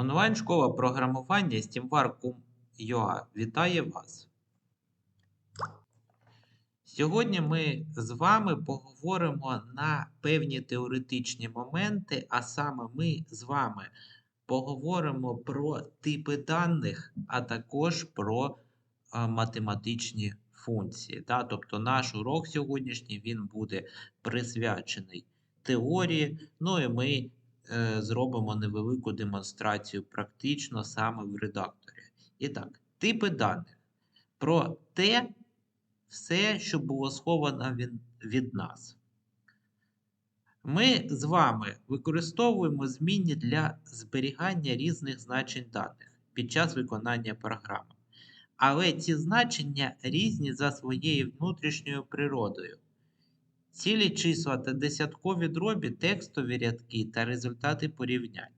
Онлайн-школа програмування SteamWar.com.ua вітає вас. Сьогодні ми з вами поговоримо на певні теоретичні моменти, а саме ми з вами поговоримо про типи даних, а також про математичні функції. Да? Тобто наш урок сьогоднішній він буде присвячений теорії, ну і ми е, зробимо невелику демонстрацію практично саме в редакторі. І так, типи даних. Про те, все, що було сховано від, від нас. Ми з вами використовуємо змінні для зберігання різних значень даних під час виконання програми. Але ці значення різні за своєю внутрішньою природою. Цілі числа та десяткові дробі, текстові рядки та результати порівнянь.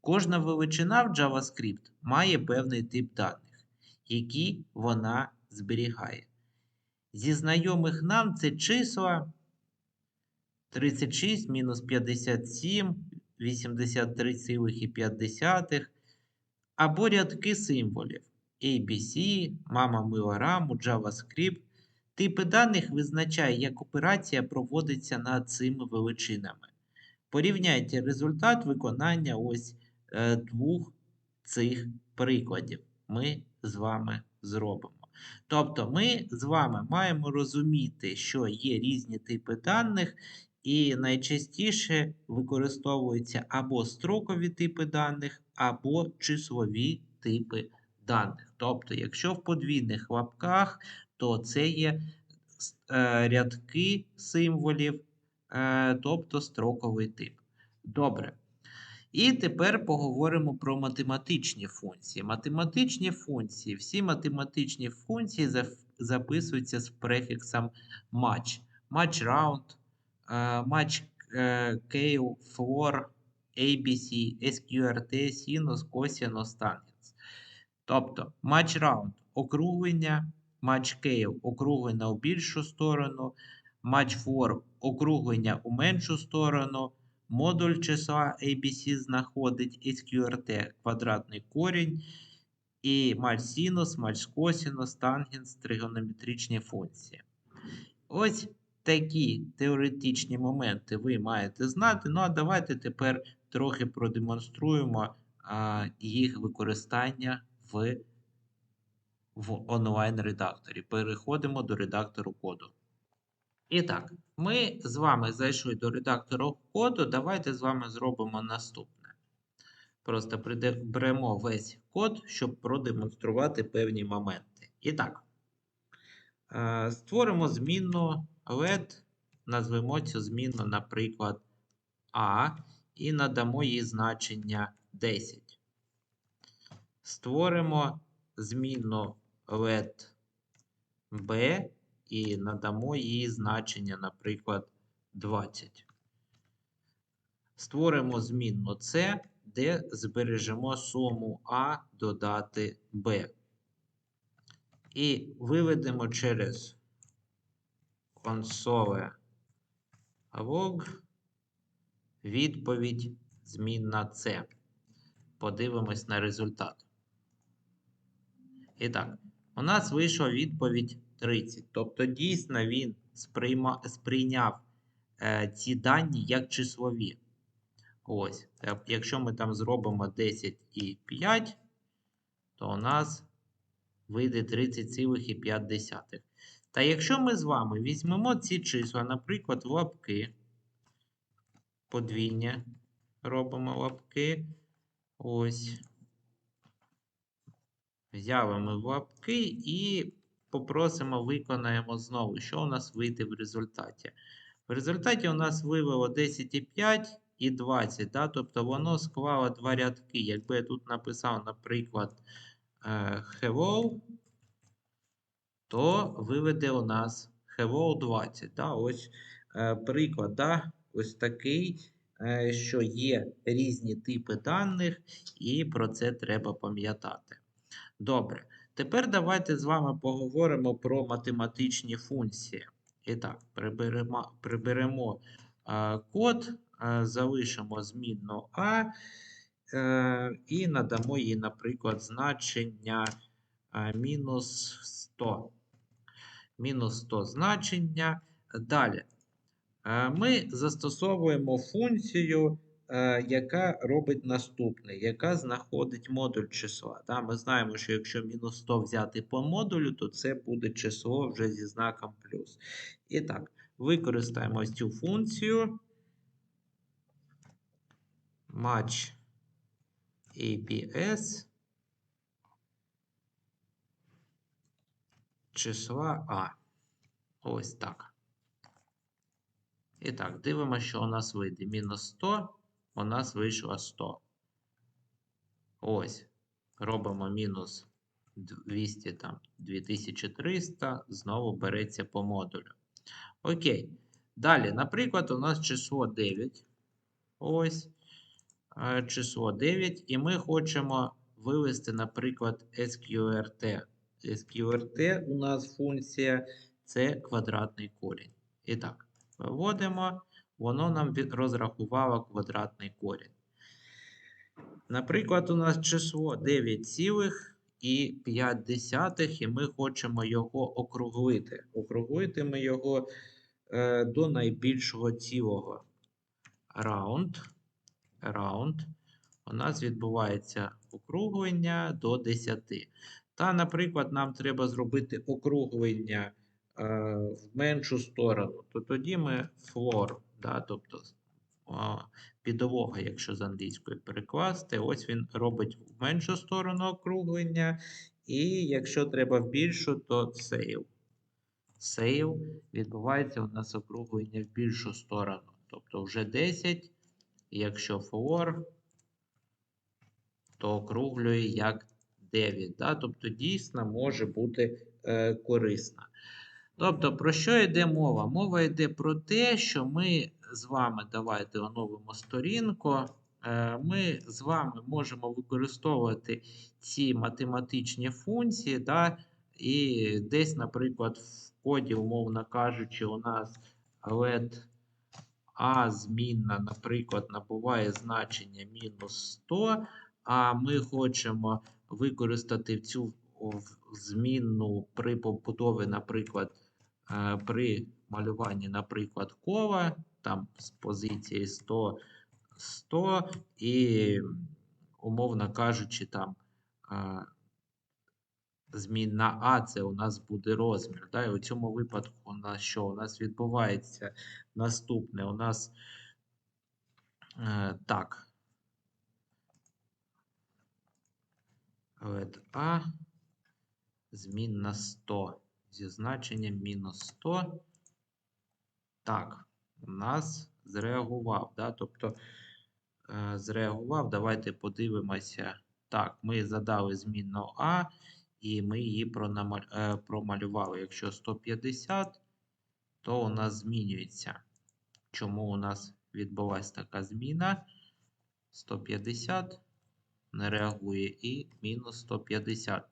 Кожна величина в JavaScript має певний тип даних, які вона зберігає. Зі знайомих нам це числа 36 мінус 57, 83,5 або рядки символів ABC, мама мила раму, JavaScript. Типи даних визначає, як операція проводиться над цими величинами. Порівняйте результат виконання ось е, двох цих прикладів. Ми з вами зробимо. Тобто, ми з вами маємо розуміти, що є різні типи даних, і найчастіше використовуються або строкові типи даних, або числові типи даних. Тобто, якщо в подвійних лапках, то це є е, рядки символів, е, тобто строковий тип. Добре. І тепер поговоримо про математичні функції. Математичні функції, всі математичні функції записуються з префіксом match. Match round, match scale, floor, ABC, SQRT, sinus, cosinus, tangents. Тобто match round округлення, match scale округлення у більшу сторону, match floor округлення у меншу сторону. Модуль числа ABC знаходить SQRT квадратний корінь і мальсинус, мальскосинус, тангенс, тригонометричні функції. Ось такі теоретичні моменти ви маєте знати. Ну а давайте тепер трохи продемонструємо а, їх використання в, в онлайн-редакторі. Переходимо до редактору коду. І так, ми з вами зайшли до редактору коду. Давайте з вами зробимо наступне. Просто беремо весь код, щоб продемонструвати певні моменти. І так, е, створимо змінну LED, назвемо цю змінну, наприклад, А, і надамо їй значення 10. Створимо змінну LED B і надамо їй значення, наприклад, 20. Створимо змінну C, де збережемо суму А додати B. І виведемо через console log відповідь змінна C. Подивимось на результат. І так, у нас вийшла відповідь 30. Тобто, дійсно, він сприйма, сприйняв е, ці дані як числові. Ось, Якщо ми там зробимо 10 і 5, то у нас вийде 30,5. Та якщо ми з вами візьмемо ці числа, наприклад, лапки, подвійня робимо лапки, ось, взяли ми лапки і попросимо, виконаємо знову, що у нас вийде в результаті. В результаті у нас вивело 10,5 і 20. Да? Тобто воно склало два рядки. Якби я тут написав, наприклад, е, hello, то виведе у нас hello 20. Да? Ось е, приклад, да? ось такий. Е, що є різні типи даних, і про це треба пам'ятати. Добре. Тепер давайте з вами поговоримо про математичні функції. І так, приберемо приберемо а, код, а, залишимо змінну А Е, і надамо їй, наприклад, значення е, мінус 100. Мінус 100 значення. Далі. Е, Ми застосовуємо функцію, е, яка робить наступне, яка знаходить модуль числа. Да, Ми знаємо, що якщо мінус 100 взяти по модулю, то це буде число вже зі знаком плюс. І так, використаємо цю функцію. Match APS числа А. Ось так. І так, дивимося, що у нас вийде. Мінус 100, у нас вийшло 100. Ось. Робимо мінус 200, там, 2300, знову береться по модулю. Окей. Далі, наприклад, у нас число 9. Ось. е, Число 9. І ми хочемо вивести, наприклад, SQRT. SQRT у нас функція це квадратний корінь. І так, виводимо, воно нам розрахувало квадратний корінь. Наприклад, у нас число 9,5, і ми хочемо його округлити. Округлити ми його е, до найбільшого цілого. Round. Round. У нас відбувається округлення до 10. Та, наприклад, нам треба зробити округлення е, в меншу сторону, то тоді ми floor, да, тобто підлога, якщо з англійської перекласти, ось він робить в меншу сторону округлення. І якщо треба в більшу, то save. Save відбувається у нас округлення в більшу сторону. Тобто вже 10, якщо floor, то округлює як 9. Да? Тобто дійсно може бути е, корисна. Тобто, про що йде мова? Мова йде про те, що ми з вами, давайте оновимо сторінку. е, Ми з вами можемо використовувати ці математичні функції, да, і десь, наприклад, в коді, умовно кажучи, у нас let а змінна, наприклад, набуває значення мінус 100, а ми хочемо використати цю змінну при побудові, наприклад, при малюванні, наприклад, кола, там з позиції 100, 100 і, умовно кажучи, там е, змінна А, це у нас буде розмір. Да? І у цьому випадку у нас що? У нас відбувається наступне. У нас е, так. А змінна 100 зі значенням мінус 100. Так, у нас зреагував. Да? Тобто е, зреагував. Давайте подивимося. Так, ми задали змінну А, і ми її е, промалювали. Якщо 150, то у нас змінюється. Чому у нас відбулася така зміна? 150 не реагує і мінус 150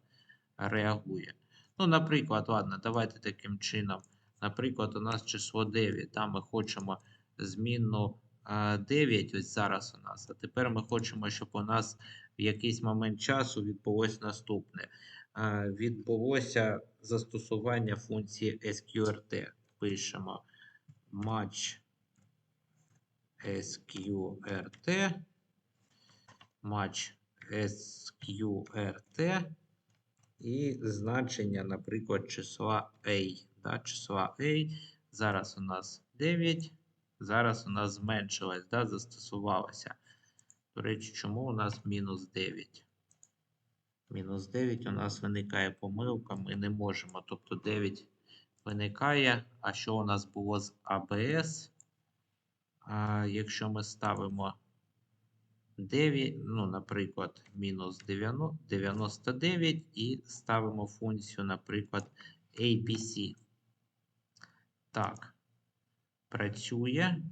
реагує. Ну, наприклад, ладно, давайте таким чином. Наприклад, у нас число 9. Там ми хочемо змінну е, 9, ось зараз у нас. А тепер ми хочемо, щоб у нас в якийсь момент часу відбулося наступне. Е, Відбулося застосування функції SQRT. Пишемо match SQRT. Match SQRT і значення, наприклад, числа A. Да, числа A. Зараз у нас 9, зараз у нас зменшилось, да, застосувалося. До речі, чому у нас мінус 9? Мінус 9 у нас виникає помилка, ми не можемо. Тобто 9 виникає. А що у нас було з ABS? А, якщо ми ставимо 9, ну, наприклад, мінус 99 і ставимо функцію, наприклад, ABC. Так, працює,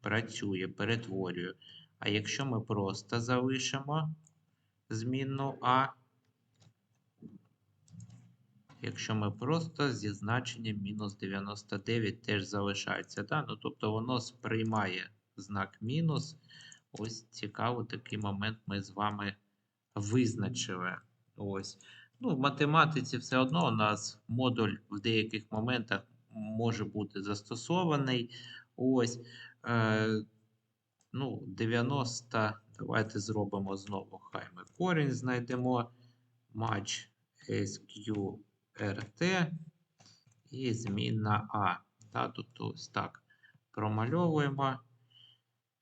працює, перетворює. А якщо ми просто залишимо змінну А, якщо ми просто зі значенням мінус 99 теж залишається. Да? Ну, тобто воно сприймає знак мінус, Ось цікавий такий момент ми з вами визначили. Ось. Ну, в математиці все одно у нас модуль в деяких моментах може бути застосований. Ось. Е, ну, 90. Давайте зробимо знову. Хай ми корінь знайдемо. Матч SQRT і змінна А. Та, тут ось так промальовуємо.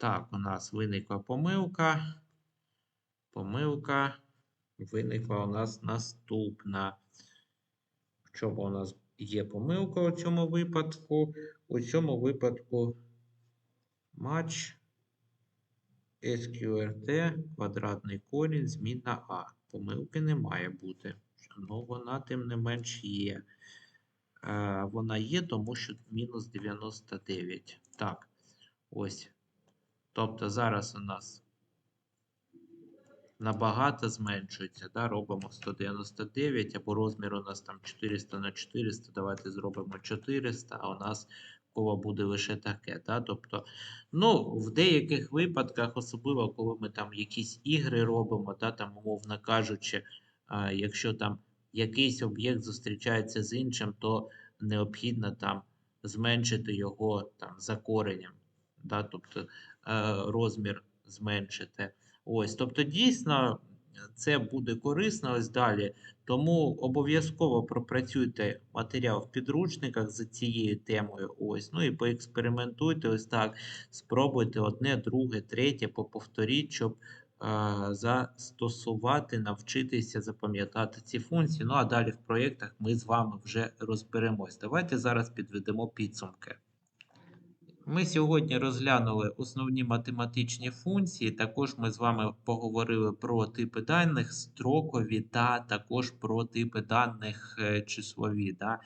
Так, у нас виникла помилка. Помилка. Виникла у нас наступна. В чому у нас є помилка у цьому випадку? У цьому випадку матч SQRT, квадратний корінь, змінна А. Помилки не має бути. Ну, вона, тим не менш, є. Е, вона є, тому що мінус 99. Так, ось. Тобто зараз у нас набагато зменшується. Да? Робимо 199, або розмір у нас там 400 на 400. Давайте зробимо 400, а у нас коло буде лише таке. Да? Тобто, ну, в деяких випадках, особливо коли ми там якісь ігри робимо, да? там, умовно кажучи, якщо там якийсь об'єкт зустрічається з іншим, то необхідно там зменшити його там за коренем. Да? Тобто е, розмір зменшити. Ось, тобто, дійсно, це буде корисно ось далі. Тому обов'язково пропрацюйте матеріал в підручниках за цією темою. Ось, ну і поекспериментуйте ось так. Спробуйте одне, друге, третє, поповторіть, щоб е, застосувати, навчитися запам'ятати ці функції. Ну а далі в проєктах ми з вами вже розберемось. Давайте зараз підведемо підсумки. Ми сьогодні розглянули основні математичні функції. Також ми з вами поговорили про типи даних, строкові та також про типи даних е, числові. Да?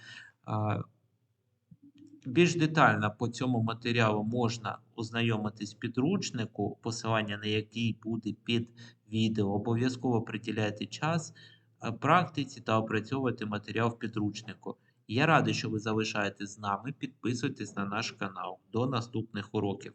Більш детально по цьому матеріалу можна ознайомитись підручнику, посилання на який буде під відео. Обов'язково приділяйте час е, практиці та опрацьовуйте матеріал в підручнику. Я радий, що ви залишаєтесь з нами. Підписуйтесь на наш канал. До наступних уроків.